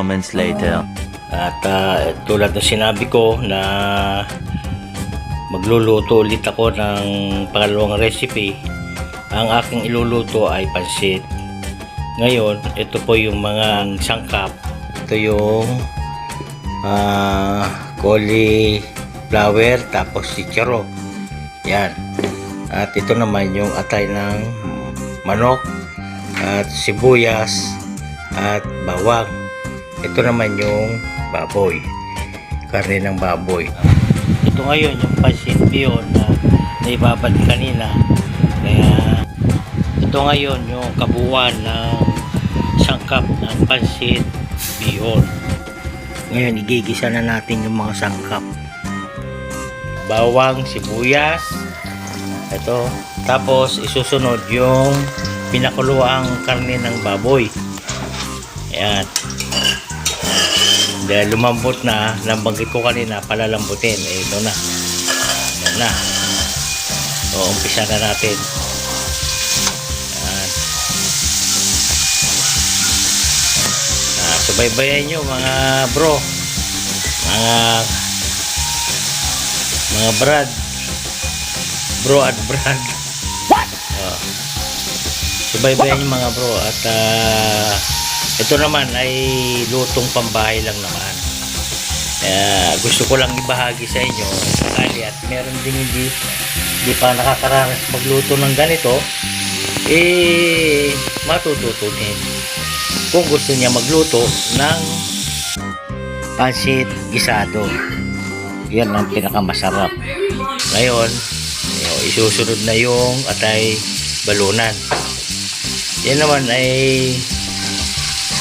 moments later. At ah, tulad ng sinabi ko na magluluto ulit ako ng pangalawang recipe. Ang aking iluluto ay pansit. Ngayon, ito po yung mga sangkap. Ito yung ah cauliflower tapos chicharo. Yan. At ito naman yung atay ng manok at sibuyas at bawang. Ito naman yung baboy. Karne ng baboy. Ito ngayon yung pansit bihon na naibabad kanina. Kaya ito ngayon yung kabuuan ng sangkap ng pansit bihon. Ngayon igigisa na natin yung mga sangkap. Bawang, sibuyas. Ito. Tapos isusunod yung pinakuluang karne ng baboy. Ayan. Dahil lumambot na, nabanggit ko kanina, palalambutin. Eh, ito na. Ayan na. So, umpisa na natin. Ayan. Ah, subaybayan nyo mga bro. Mga mga brad. Bro at brad. What? subaybayan nyo mga bro. At ah, ito naman ay lutong pambahay lang naman. Kaya gusto ko lang ibahagi sa inyo sakali at meron din hindi hindi pa nakakaranas magluto ng ganito eh matututo din kung gusto niya magluto ng pansit gisado yan ang pinakamasarap. Ngayon eh, isusunod na yung atay balunan. Yan naman ay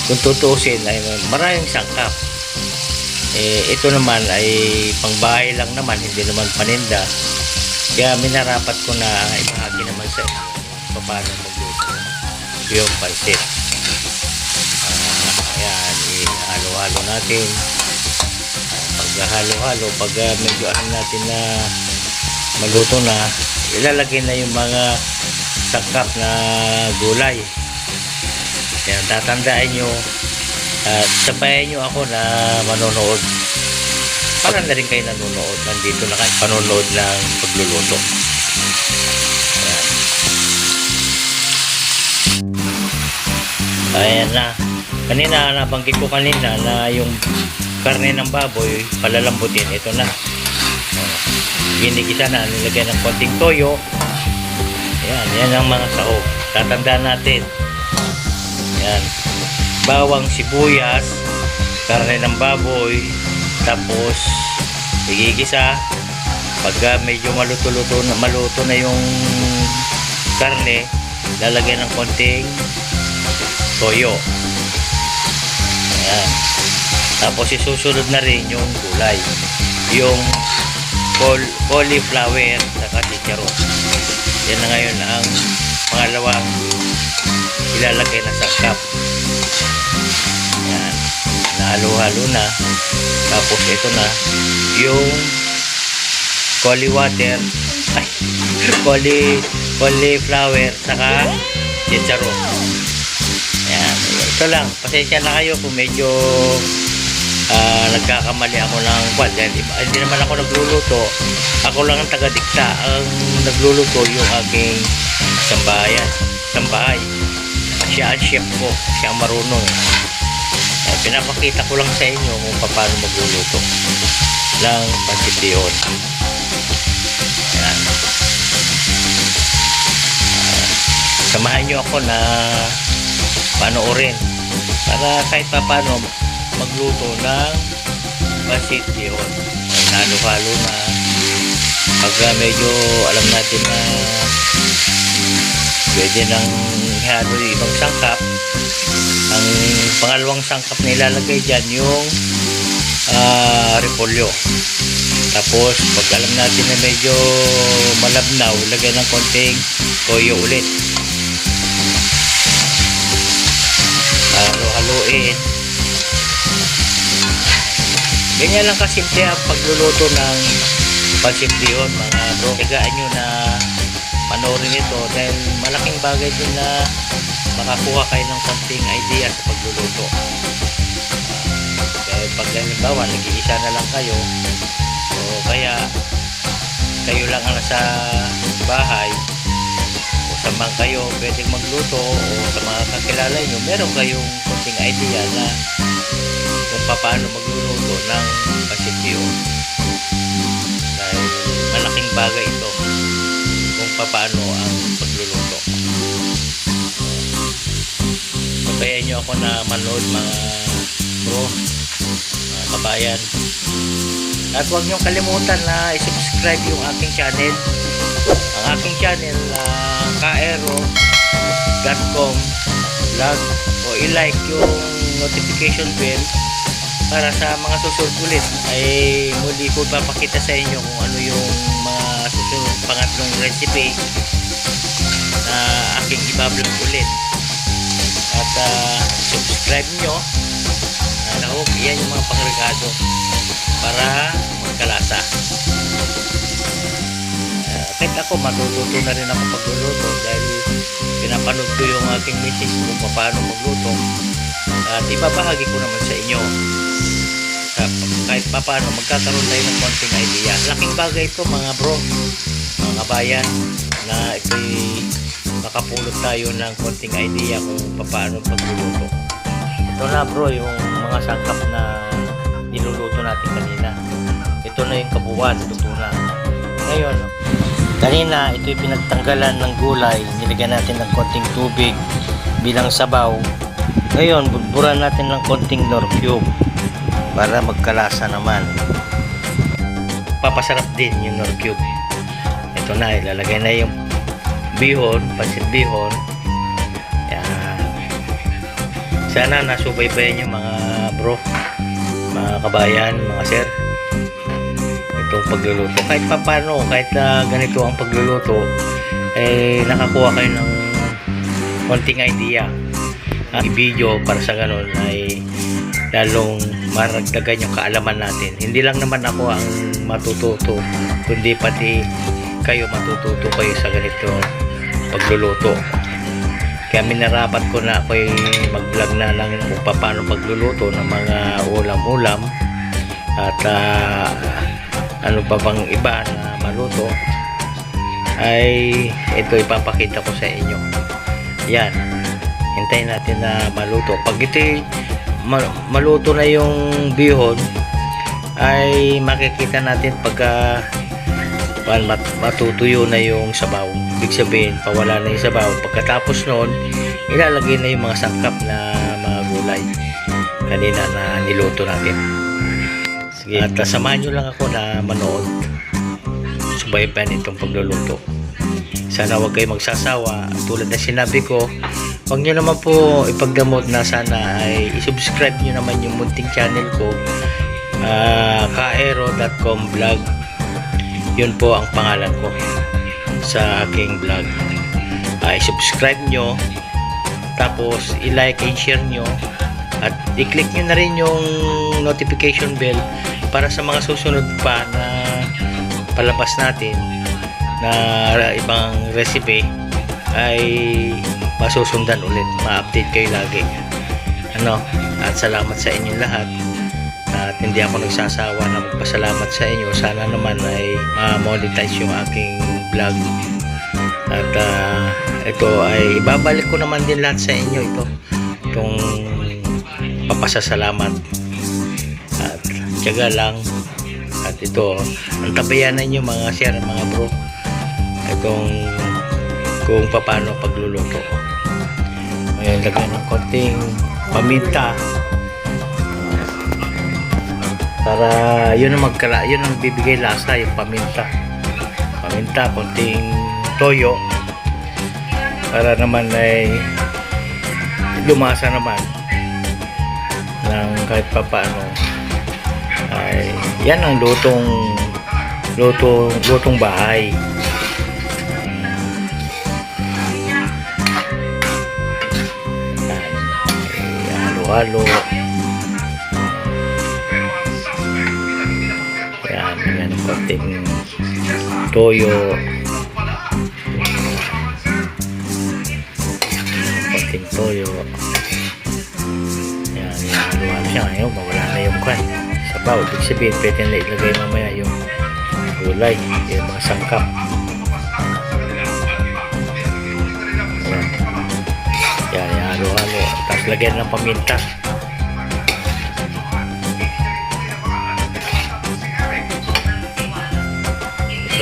kung tutuusin ay maraming sangkap. Eh, ito naman ay pangbahay lang naman hindi naman paninda. Kaya minarapat ko na ibahagi naman sa paano magluto yung pansit. Ah, ayan ihalo-halo natin. Ah, pag ah, medyo ano natin na maluto na ilalagay na yung mga sangkap na gulay kaya tatandaan nyo at sabayan nyo ako na manonood. Para na rin kayo nanonood nandito na kayo panonood ng pagluluto. Ayan. Ayan na. Kanina nabanggit ko kanina na yung karne ng baboy palalambutin. Ito na. Ginigisa na nilagyan ng konting toyo. Ayan yan ang mga sahog. Tatandaan natin ayan bawang sibuyas, karne ng baboy, tapos igigisa. Pagka medyo maluto-luto na maluto na yung karne, lalagyan ng konting toyo. Ayan. Tapos isusunod na rin yung gulay. Yung caul- cauliflower saka chicharon. Yan na ngayon ang pangalawang ilalagay na sangkap. Yan. Nahalo-halo na. Tapos ito na. Yung cauli water. Ay, cauli, cauliflower. Saka chicharon. Yan. Ito lang. Pasensya na kayo kung medyo ah, nagkakamali ako ng. Dahil iba- hindi naman ako nagluluto. Ako lang ang taga-dikta. Ang nagluluto yung aking sambahayan. Sambahay. Siya chef ko. Siya ang marunong. Eh, pinapakita ko lang sa inyo kung paano magluluto ng pansitihon. Ayan. Ah, samahan nyo ako na panoorin para kahit pa paano magluto ng pansitihon. Halo-halo na pagka medyo alam natin na pwede nang ihalo yung ibang sangkap. Ang pangalawang sangkap na ilalagay dyan yung ah, repolyo. Tapos pag alam natin na medyo malabnaw lagyan ng konting toyo ulit. Halo-haloin ganyan lang kasimple ang pagluluto ng pansipdiyon mga bro. Tigaan nyo na panoorin ito dahil malaking bagay din na makakuha kayo ng konting idea sa pagluluto. Pag halimbawa nag-iisa na lang kayo o kaya kayo lang ang nasa bahay o samahan kayo pwedeng magluto o sa mga kakilala nyo meron kayong kunting idea na kung paano magluluto ng pasityo dahil malaking bagay ito paano ang pagluluto Sabayan nyo ako na manood mga bro, mga kabayan. At huwag nyo kalimutan na i-subscribe yung aking channel. Ang aking channel na kaero.com vlog o i-like yung notification bell para sa mga susunod ulit ay muli ko papakita sa inyo kung ano yung pangatlong recipe na aking ibablog ulit. At ah, subscribe nyo. Uh, nahog yan yung mga pangregado para magkalasa. Ah, kahit ako matututo na rin ako pagluluto dahil pinapanood ko yung aking misis kung paano magluto. At ibabahagi ko naman sa inyo. Kahit paano magkakaroon tayo ng konting idea. Laking bagay ito mga bro mga kabayan na ito'y makapulot tayo ng konting idea kung paano pagluluto. Ito na bro, yung mga sangkap na niluluto natin kanina. Ito na yung kabuuan, luto na. Ngayon, kanina ito'y pinagtanggalan ng gulay, nilagyan natin ng konting tubig bilang sabaw. Ngayon, budburan natin ng konting nor cube para magkalasa naman. Papasarap din yung nor cube. Ito na, ilalagay na yung bihon, pansit bihon. Yan. Sana nasubaybayan yung mga bro, mga kabayan, mga sir. Itong pagluluto. Kahit papano, kahit na ganito ang pagluluto, eh nakakuha kayo ng konting idea. Uh, i-video para sa ganun ay lalong maragdagan yung kaalaman natin. Hindi lang naman ako ang matututo, kundi pati kayo matututo kayo sa ganito pagluluto. Kaya minarapat ko na ako mag-vlog na lang kung paano pagluluto ng mga ulam-ulam at ah, ano pa bang iba na maluto ay ito ipapakita ko sa inyo. Yan. Hintayin natin na maluto. Pag ito ma- maluto na yung bihon ay makikita natin pagka Pan mat matutuyo na yung sabaw. Ibig sabihin, pawala na yung sabaw. Pagkatapos noon, ilalagay na yung mga sangkap na mga gulay. Kanina na niluto natin. Sige. At samahan nyo lang ako na manood. Subaybayan itong pagluluto. Sana huwag kayo magsasawa. Tulad na sinabi ko, huwag nyo naman po ipagdamot na sana ay isubscribe nyo naman yung munting channel ko. Uh, kaero.com vlog yun po ang pangalan ko sa aking vlog. Ay subscribe nyo tapos i-like and share nyo at i-click nyo na rin yung notification bell para sa mga susunod pa na palabas natin na ibang recipe ay masusundan ulit ma-update kayo lagi. Ano? At salamat sa inyong lahat. at hindi ako nagsasawa na magpasalamat sa inyo. Sana naman ay ma-monetize yung aking vlog. At ah, ito ay ibabalik ko naman din lahat sa inyo ito. Itong papasasalamat. At tiyaga lang. At ito ang tabayanan nyo mga sir mga bro. Itong kung paano pagluluto. Ngayon lagyan ng konting paminta para yun ang magkala yun ang bibigay lasa yung paminta. Paminta konting toyo. Para naman ay lumasa naman ng kahit pa paano ay yan ang lutong lutong lutong bahay. Halo-halo toyo. Konting toyo. Yan, halo-halo siya ngayon, mawala na yung kwan. Sabaw, ibig sabihin, pwede na ilagay mamaya yung gulay, yung mga sangkap. Yan, yan, halo-halo. Tapos lagyan ng paminta.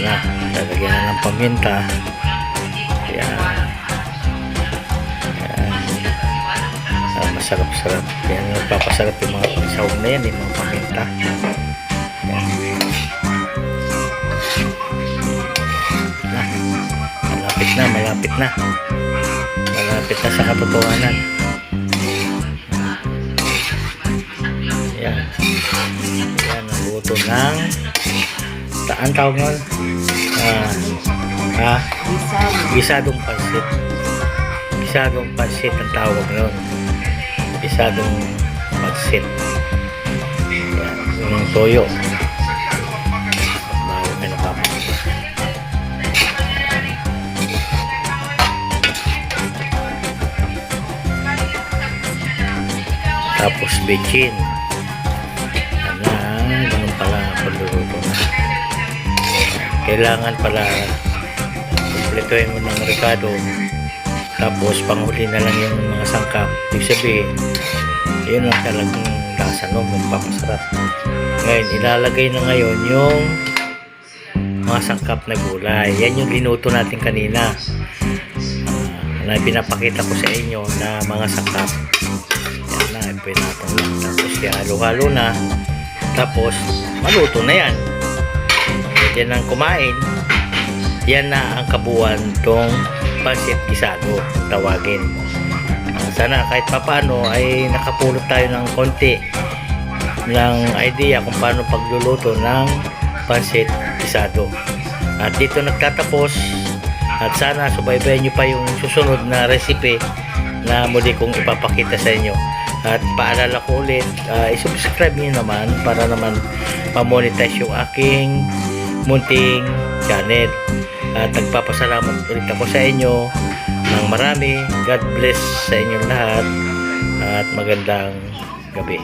Na, lalagyan na ng paminta. Yan. Yan. Ah, masarap-sarap. Yan, nagpapasarap yung mga pangsahog na yan, yung mga paminta. Yan. Na, malapit na, malapit na. Malapit na sa katotohanan. Yan. Yan, naluto ng Saan tawag nun? Ah, ah, gisadong pansit. Gisadong pansit ang tawag nun. Gisadong pansit. Yan, yung toyo. Bago ka na pa. Tapos bechin. Kailangan pala kumpletuhin mo ng rekado tapos panghuli na lang yung mga sangkap. Ibig sabihin yun ang talagang lasa no magpapasarap. Ngayon ilalagay na ngayon yung mga sangkap na gulay. Yan yung linuto natin kanina Ah, na pinapakita ko sa inyo na mga sangkap. Yan na pinatong lang. Tapos halo-halo na. Tapos maluto na yan yan ang kumain, yan na ang kabuuan tong pansit isado tawagin. Sana kahit papano ay nakapulot tayo ng konti ng idea kung paano pagluluto ng pansit isado. At dito nagtatapos at sana subaybayan nyo pa yung susunod na recipe na muli kong ipapakita sa inyo. At paalala ko ulit, ah, isubscribe nyo naman para naman ma-monetize yung aking munting channel. At nagpapasalamat ulit ako sa inyo ng marami. God bless sa inyong lahat at magandang gabi.